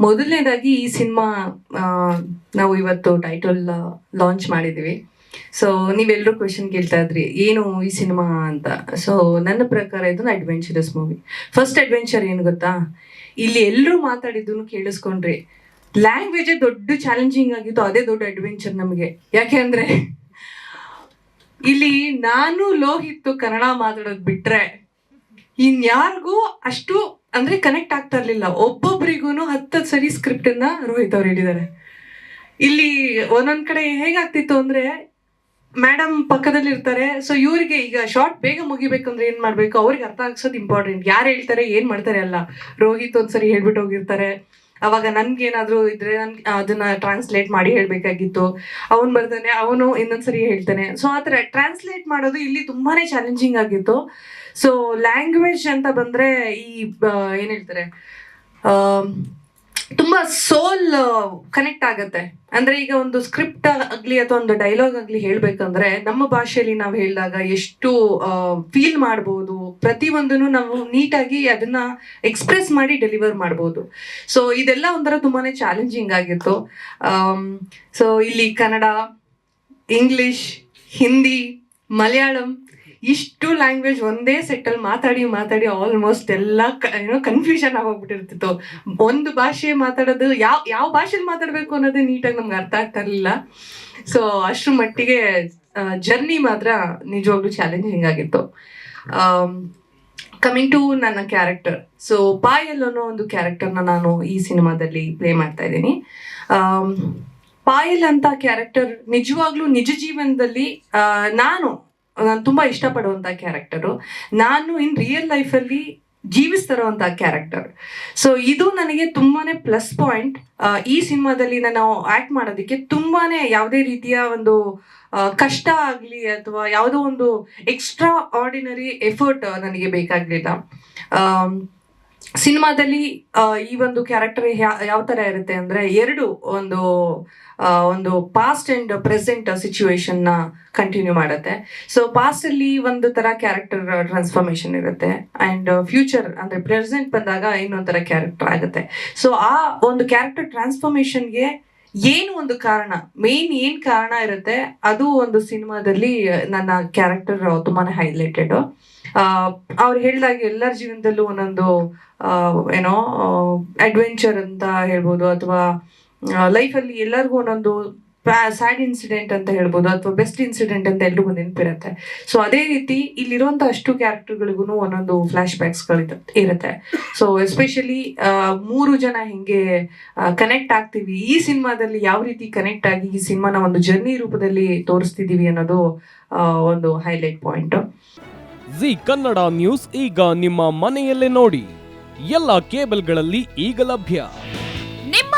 ಮೊದಲನೇದಾಗಿ ಈ ಸಿನಿಮಾ ನಾವು ಇವತ್ತು ಟೈಟಲ್ ಲಾಂಚ್ ಮಾಡಿದ್ದೀವಿ. ಸೊ ನೀವೆಲ್ಲರೂ ಕ್ವೆಶನ್ ಕೇಳ್ತಾ ಇದ್ರಿ, ಏನು ಈ ಸಿನಿಮಾ ಅಂತ? ಸೊ ನನ್ನ ಪ್ರಕಾರ ಇದೊಂದು ಅಡ್ವೆಂಚರಸ್ ಮೂವಿ ಫಸ್ಟ್ ಅಡ್ವೆಂಚರ್ ಏನು ಗೊತ್ತಾ? ಇಲ್ಲಿ ಎಲ್ಲರೂ ಮಾತಾಡಿದ್ದು ಕೇಳಿಸ್ಕೊಂಡ್ರಿ. ಲ್ಯಾಂಗ್ವೇಜೇ ದೊಡ್ಡ ಚಾಲೆಂಜಿಂಗ್ ಆಗಿತ್ತು, ಅದೇ ದೊಡ್ಡ ಅಡ್ವೆಂಚರ್ ನಮಗೆ. ಯಾಕೆ ಅಂದ್ರೆ, ಇಲ್ಲಿ ನಾನು ಲೋಹಿತ್ತು ಕನ್ನಡ ಮಾತಾಡೋದು ಬಿಟ್ರೆ ಇನ್ಯಾರಿಗೂ ಅಷ್ಟು ಅಂದ್ರೆ ಕನೆಕ್ಟ್ ಆಗ್ತಾ ಇರ್ಲಿಲ್ಲ. ಒಬ್ಬೊಬ್ರಿಗೂ ಹತ್ತತ್ತು ಸರಿ ಸ್ಕ್ರಿಪ್ಟ್ ಅನ್ನ ರೋಹಿತ್ ಅವ್ರು ಹೇಳಿದ್ದಾರೆ. ಇಲ್ಲಿ ಒಂದೊಂದ್ ಕಡೆ ಹೇಗಾಗ್ತಿತ್ತು ಅಂದ್ರೆ ಮೇಡಮ್ ಪಕ್ಕದಲ್ಲಿ ಇರ್ತಾರೆ ಸೊ ಇವರಿಗೆ ಈಗ ಶಾರ್ಟ್ ಬೇಗ ಮುಗಿಬೇಕಂದ್ರೆ ಏನ್ ಮಾಡ್ಬೇಕು? ಅವ್ರಿಗೆ ಅರ್ಥ ಆಗ್ಸೋದು ಇಂಪಾರ್ಟೆಂಟ್ ಯಾರು ಹೇಳ್ತಾರೆ, ಏನ್ ಮಾಡ್ತಾರೆ ಅಲ್ಲ. ರೋಹಿತ್ ಒಂದ್ಸರಿ ಹೇಳ್ಬಿಟ್ಟು ಹೋಗಿರ್ತಾರೆ. ಅವಾಗ ನನ್ಗೆ ಏನಾದ್ರು ಇದ್ರೆ ನನ್ ಅದನ್ನ ಟ್ರಾನ್ಸ್ಲೇಟ್ ಮಾಡಿ ಹೇಳ್ಬೇಕಾಗಿತ್ತು. ಅವನ್ ಬರ್ತಾನೆ ಅವನು ಇನ್ನೊಂದ್ಸರಿ ಹೇಳ್ತಾನೆ. ಸೊ ಆತರ ಟ್ರಾನ್ಸ್ಲೇಟ್ ಮಾಡೋದು ಇಲ್ಲಿ ತುಂಬಾನೇ ಚಾಲೆಂಜಿಂಗ್ ಆಗಿತ್ತು. ಸೊ ಲ್ಯಾಂಗ್ವೇಜ್ ಅಂತ ಬಂದ್ರೆ ಈ ಏನ್ ಹೇಳ್ತಾರೆ ಆ, ತುಂಬಾ ಸೋಲ್ ಕನೆಕ್ಟ್ ಆಗುತ್ತೆ. ಅಂದ್ರೆ ಈಗ ಒಂದು ಸ್ಕ್ರಿಪ್ಟ್ ಆಗ್ಲಿ ಅಥವಾ ಒಂದು ಡೈಲಾಗ್ ಆಗ್ಲಿ ಹೇಳ್ಬೇಕಂದ್ರೆ ನಮ್ಮ ಭಾಷೆಯಲ್ಲಿ ನಾವು ಹೇಳಿದಾಗ ಎಷ್ಟು ಫೀಲ್ ಮಾಡ್ಬೋದು. ಪ್ರತಿಯೊಂದನ್ನು ನಾವು ನೀಟಾಗಿ ಅದನ್ನ ಎಕ್ಸ್ಪ್ರೆಸ್ ಮಾಡಿ ಡೆಲಿವರ್ ಮಾಡ್ಬೋದು. ಸೊ ಇದೆಲ್ಲ ಒಂಥರ ತುಂಬಾನೇ ಚಾಲೆಂಜಿಂಗ್ ಆಗಿತ್ತು. ಸೊ ಇಲ್ಲಿ ಕನ್ನಡ ಇಂಗ್ಲಿಷ್ ಹಿಂದಿ ಮಲಯಾಳಂ ಇಷ್ಟು ಲ್ಯಾಂಗ್ವೇಜ್ ಒಂದೇ ಸೆಟ್ಟಲ್ಲಿ ಮಾತಾಡಿ ಮಾತಾಡಿ ಆಲ್ಮೋಸ್ಟ್ ಎಲ್ಲ ಏನೋ ಕನ್ಫ್ಯೂಷನ್ ಆಗೋಗ್ಬಿಟ್ಟಿರ್ತಿತ್ತು. ಒಂದು ಭಾಷೆ ಮಾತಾಡೋದು ಯಾವ ಯಾವ ಭಾಷೆಲಿ ಮಾತಾಡಬೇಕು ಅನ್ನೋದೇ ನೀಟಾಗಿ ನಮ್ಗೆ ಅರ್ಥ ಆಗ್ತಾ ಇರಲಿಲ್ಲ. ಸೊ ಅಷ್ಟ್ರ ಮಟ್ಟಿಗೆ ಜರ್ನಿ ಮಾತ್ರ ನಿಜವಾಗ್ಲೂ ಚಾಲೆಂಜಿಂಗ್ ಆಗಿತ್ತು ಕಮಿಂಗ್ ಟು ನನ್ನ ಕ್ಯಾರೆಕ್ಟರ್ ಸೊ ಪಾಯಲ್ ಅನ್ನೋ ಒಂದು ಕ್ಯಾರೆಕ್ಟರ್ನ ನಾನು ಈ ಸಿನಿಮಾದಲ್ಲಿ ಪ್ಲೇ ಮಾಡ್ತಾ ಇದ್ದೀನಿ. ಪಾಯಲ್ ಅಂತ ಕ್ಯಾರೆಕ್ಟರ್ ನಿಜವಾಗ್ಲೂ ನಿಜ ಜೀವನದಲ್ಲಿ ನಾನು ನಾನು ತುಂಬಾ ಇಷ್ಟಪಡುವಂತ ಕ್ಯಾರೆಕ್ಟರು ನಾನು ಇನ್ ರಿಯಲ್ ಲೈಫಲ್ಲಿ ಜೀವಿಸ್ತಿರೋಂಥ ಕ್ಯಾರೆಕ್ಟರ್ ಸೊ ಇದು ನನಗೆ ತುಂಬಾನೇ ಪ್ಲಸ್ ಪಾಯಿಂಟ್ ಈ ಸಿನಿಮಾದಲ್ಲಿ ನಾನು ಆಕ್ಟ್ ಮಾಡೋದಕ್ಕೆ ತುಂಬಾನೇ ಯಾವುದೇ ರೀತಿಯ ಒಂದು ಕಷ್ಟ ಆಗಲಿ ಅಥವಾ ಯಾವುದೋ ಒಂದು ಎಕ್ಸ್ಟ್ರಾ ಆರ್ಡಿನರಿ ಎಫರ್ಟ್ ನನಗೆ ಬೇಕಾಗಲಿಲ್ಲ. ಸಿನಿಮಾದಲ್ಲಿ ಈ ಒಂದು ಕ್ಯಾರೆಕ್ಟರ್ ಯಾವ ತರ ಇರುತ್ತೆ ಅಂದ್ರೆ ಎರಡು ಒಂದು ಒಂದು ಪಾಸ್ಟ್ ಅಂಡ್ ಪ್ರೆಸೆಂಟ್ ಸಿಚುವೇಶನ್ನ ಕಂಟಿನ್ಯೂ ಮಾಡುತ್ತೆ. ಸೊ ಪಾಸ್ಟ್ ಅಲ್ಲಿ ಒಂದು ತರ ಕ್ಯಾರೆಕ್ಟರ್ ಟ್ರಾನ್ಸ್ಫಾರ್ಮೇಶನ್ ಇರುತ್ತೆ ಅಂಡ್ ಫ್ಯೂಚರ್ ಅಂದ್ರೆ ಪ್ರೆಸೆಂಟ್ ಬಂದಾಗ ಇನ್ನೊಂದು ತರ ಕ್ಯಾರೆಕ್ಟರ್ ಆಗುತ್ತೆ. ಸೊ ಆ ಒಂದು ಕ್ಯಾರೆಕ್ಟರ್ ಟ್ರಾನ್ಸ್ಫಾರ್ಮೇಶನ್ಗೆ ಏನು ಒಂದು ಕಾರಣ? ಮೇನ್ ಏನ್ ಕಾರಣ ಇರುತ್ತೆ? ಅದು ಒಂದು ಸಿನಿಮಾದಲ್ಲಿ ನನ್ನ ಕ್ಯಾರೆಕ್ಟರ್ ತುಂಬಾನೇ ಹೈಲೈಟೆಡ್ ಅವ್ರು ಹೇಳಿದಾಗ ಎಲ್ಲರ ಜೀವನದಲ್ಲೂ ಒಂದೊಂದು ಏನೋ ಅಡ್ವೆಂಚರ್ ಅಂತ ಹೇಳ್ಬೋದು, ಅಥವಾ ಲೈಫಲ್ಲಿ ಎಲ್ಲರಿಗೂ ಒಂದೊಂದು ಸ್ಯಾಡ್ ಇನ್ಸಿಡೆಂಟ್ ಅಂತ ಹೇಳ್ಬೋದು ಅಥವಾ ಬೆಸ್ಟ್ ಇನ್ಸಿಡೆಂಟ್ ಅಂತ ಎಲ್ರಿಗೂ ನೆನಪಿರುತ್ತೆ. ಸೊ ಅದೇ ರೀತಿ ಇಲ್ಲಿರುವಂತ ಅಷ್ಟು ಕ್ಯಾರೆಕ್ಟರ್ಗಳಿಗೂ ಒಂದೊಂದು ಫ್ಲಾಶ್ ಬ್ಯಾಕ್ಸ್ಗಳು ಇರುತ್ತೆ. ಸೊ ಎಸ್ಪೆಷಲಿ ಮೂರು ಜನ ಹಿಂಗೆ ಕನೆಕ್ಟ್ ಆಗ್ತೀವಿ, ಈ ಸಿನಿಮಾದಲ್ಲಿ ಯಾವ ರೀತಿ ಕನೆಕ್ಟ್ ಆಗಿ ಈ ಸಿನಿಮಾನ ಒಂದು ಜರ್ನಿ ರೂಪದಲ್ಲಿ ತೋರಿಸ್ತಿದೀವಿ ಅನ್ನೋದು ಒಂದು highlight point Zee Kannada news ಈಗ ನಿಮ್ಮ ಮನೆಯಲ್ಲೇ ನೋಡಿ. ಎಲ್ಲ ಕೇಬಲ್ಗಳಲ್ಲಿ ಈಗ ಲಭ್ಯ.